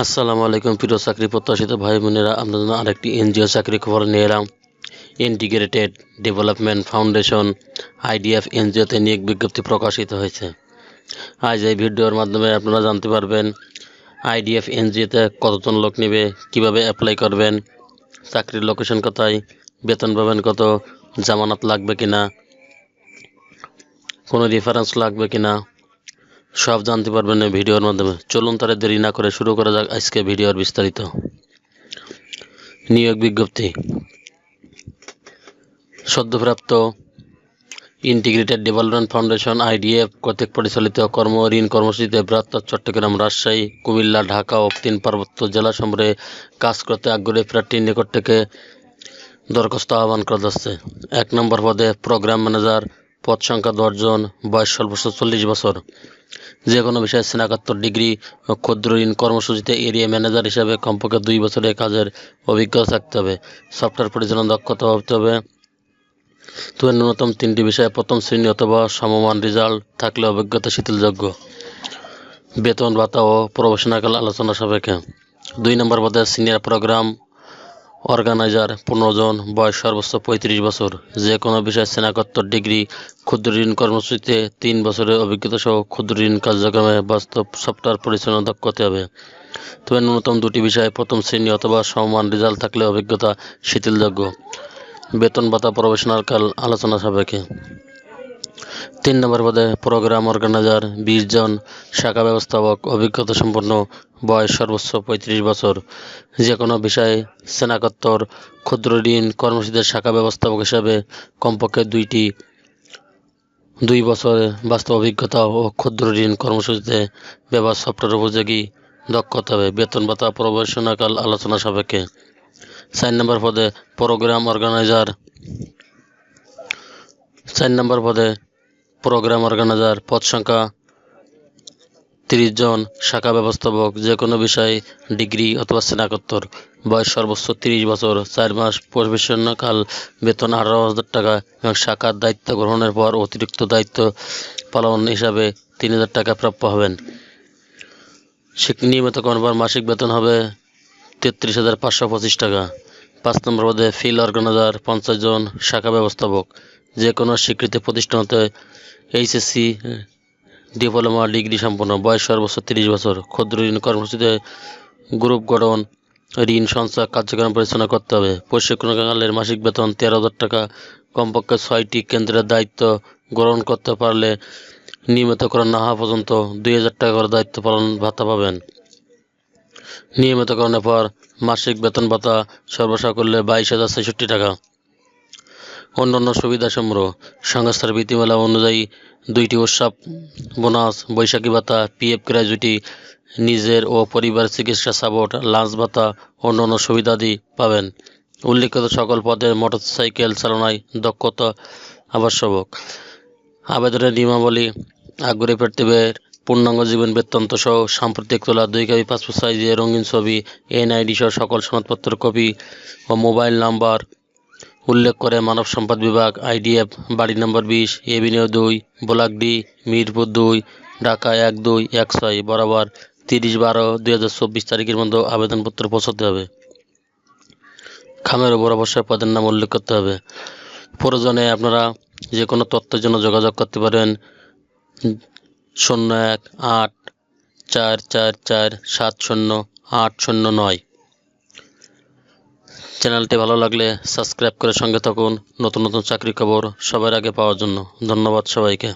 আসসালামু আলাইকুম, প্রিয় চাকরি প্রত্যাশিত ভাই বোনেরা। আপনাদের জন্য আরেকটি এনজিও চাকরি খবর নিয়ে এলাম। ইন্টিগ্রেটেড ডেভেলপমেন্ট ফাউন্ডেশন আইডিএফ এনজিওতে নিয়োগ বিজ্ঞপ্তি প্রকাশিত হয়েছে। আজ এই ভিডিওর মাধ্যমে আপনারা জানতে পারবেন আইডিএফ এনজিওতে কতজন লোক নেবে, কীভাবে অ্যাপ্লাই করবেন, চাকরির লোকেশন কোথায়, বেতন পাবেন কত, জামানত লাগবে কিনা, কোনো রেফারেন্স লাগবে কিনা সব জানতে পারবেন এই ভিডিওর মাধ্যমে। চলুন তারা দেরি না করে শুরু করা যাক আজকে ভিডিওর বিস্তারিত। নিয়োগ বিজ্ঞপ্তি। সদ্যপ্রাপ্ত ইন্টিগ্রেটেড ডেভেলপমেন্ট ফাউন্ডেশন, আইডিএফ, কর্তৃক পরিচালিত কর্ম, ঋণ কর্মসূচিতে বৃহত্তর চট্টগ্রাম রাজশাহী, কুমিল্লা, ঢাকা ও তিন পার্বত্য জেলা সমূহে কাজ করতে আগ্রহী প্রার্থীর নিকট থেকে দরখাস্ত আহ্বান করা যাচ্ছে। এক নম্বর পদে প্রোগ্রাম ম্যানেজার, পদ সংখ্যা দশজন বয়স সর্বোচ্চ চল্লিশ বছর। যে কোনো বিষয়ে স্নাতকোত্তর ডিগ্রি ক্ষুদ্র ঋণ কর্মসূচিতে এরিয়া ম্যানেজার হিসাবে কমপক্ষে দুই বছরের কাজের অভিজ্ঞতা থাকতে হবে। সফটওয়্যার পরিচালনা দক্ষতা হতে হবে। তবে ন্যূনতম তিনটি বিষয়ে প্রথম শ্রেণি অথবা সমমান রেজাল্ট থাকলে অভিজ্ঞতা শিথিলযোগ্য। বেতন ভাতা ও প্রবেশনাকাল আলোচনা সাপেক্ষে। দুই নম্বর পদে সিনিয়র প্রোগ্রাম অর্গানাইজার, পনেরো জন, বয়স সর্বোচ্চ পঁয়ত্রিশ বছর। যে কোনো বিষয়ে স্নাতকোত্তর ডিগ্রি, ক্ষুদ্র ঋণ কর্মসূচিতে তিন বছরের অভিজ্ঞতা সহ ক্ষুদ্র ঋণ কার্যক্রমে বাস্তব সফটওয়্যার পরিচালনা দক্ষ হতে হবে। তবে ন্যূনতম দুটি বিষয়ে প্রথম শ্রেণি অথবা সমান রেজাল্ট থাকলে অভিজ্ঞতা শিথিলযোগ্য। বেতন ভাতা প্রবেশনার কাল আলোচনা সাপেক্ষে। তিন নম্বর পদে প্রোগ্রাম অর্গানাইজার বিশ জন শাখা ব্যবস্থাপক অভিজ্ঞতা সম্পন্ন বয়স সর্বোচ্চ পঁয়ত্রিশ বছর। যে কোনো বিষয়ে স্নাতকোত্তর ক্ষুদ্র ঋণ কর্মসূচির শাখা ব্যবস্থাপক হিসাবে কমপক্ষে দুইটি, দুই বছরের বাস্তব অভিজ্ঞতা ও ক্ষুদ্র ঋণ কর্মসূচিতে ব্যবহার সফটওয়্যার উপযোগী দক্ষতা হবে বেতন ভাতা প্রবেশনাকাল আলোচনা সাপেক্ষে। চার নম্বর পদে প্রোগ্রাম অর্গানাইজার, চার নম্বর পদে প্রোগ্রাম অর্গানাইজার পদ সংখ্যা তিরিশ জন, শাখা ব্যবস্থাপক, যে কোনো বিষয়ে ডিগ্রি অথবা স্নাতকোত্তর। বয়স সর্বোচ্চ তিরিশ বছর, চার মাস প্রবেশনকাল বেতন আঠারো হাজার টাকা এবং শাখার দায়িত্ব গ্রহণের পর অতিরিক্ত দায়িত্ব পালন হিসাবে তিন হাজার টাকা প্রাপ্য হবেন। নিয়মিত কর্মবার মাসিক বেতন হবে তেত্রিশ হাজার পাঁচশো পঁচিশ টাকা। পাঁচ নম্বর পদে ফিল্ড অর্গানাইজার পঞ্চাশ জন শাখা ব্যবস্থাপক, যে কোনো স্বীকৃত প্রতিষ্ঠান হতে এইচএসসি ডিপ্লোমা, ডিগ্রি সম্পন্ন, বয়স সর্বোচ্চ তিরিশ বছর, ক্ষুদ্র ঋণ কর্মসূচিতে গ্রুপ গঠন, ঋণ সংস্থা কার্যক্রম পরিচালনা করতে হবে। প্রশিক্ষণকালের মাসিক বেতন তেরো হাজার টাকা, কমপক্ষে ছয়টি কেন্দ্রের দায়িত্ব গ্রহণ করতে পারলে নিয়মিতকরণ না হওয়া পর্যন্ত দুই হাজার টাকা করে দায়িত্ব পালন ভাতা পাবেন। নিয়মিতকরণের পর মাসিক বেতন ভাতা সর্বসা করলে বাইশ হাজার ছেষট্টি টাকা। অন্যান্য সুবিধাসমূহ, সংস্থার বিধিমালা অনুযায়ী দুইটি উৎসব, বোনাস, বৈশাখী ভাতা, পিএফ গ্র্যাজুইটি নিজের ও পরিবার চিকিৎসা সাপোর্ট, লাঞ্চ ভাতা, অন্যান্য সুবিধাদি পাবেন। উল্লিখিত সকল পদের মোটরসাইকেল চালনায় দক্ষতা আবশ্যক। আবেদনের নিয়মাবলী, আগ্রহী প্রার্থীদের পূর্ণাঙ্গ জীবন বৃত্তান্ত সহ সাম্প্রতিক তোলা দুই কপি, পাসপোর্ট সাইজের রঙিন ছবি, এনআইডি সহ সকল সনদপত্র কপি ও মোবাইল নাম্বার উল্লেখ করে মানব সম্পদ বিভাগ, আইডিএফ, বাড়ি নম্বর বিশ, এভিনিউ দুই বোলাকডি মিরপুর দুই, ঢাকা এক দুই, এক ছয়, বরাবর তিরিশ বারো দুই হাজার চব্বিশ তারিখের মধ্যে আবেদনপত্র পৌঁছাতে হবে। খামের উপর অবশ্যই পদের নাম উল্লেখ করতে হবে। প্রয়োজনে আপনারা যে কোনো তথ্যের জন্য যোগাযোগ করতে পারেন। শূন্য এক আট চার চার চার সাত শূন্য আট শূন্য নয়। চ্যানেলটি ভালো লাগলে সাবস্ক্রাইব করে সঙ্গে থাকুন। নতুন নতুন চাকরি খবর সবার আগে পাওয়ার জন্য। ধন্যবাদ সবাইকে।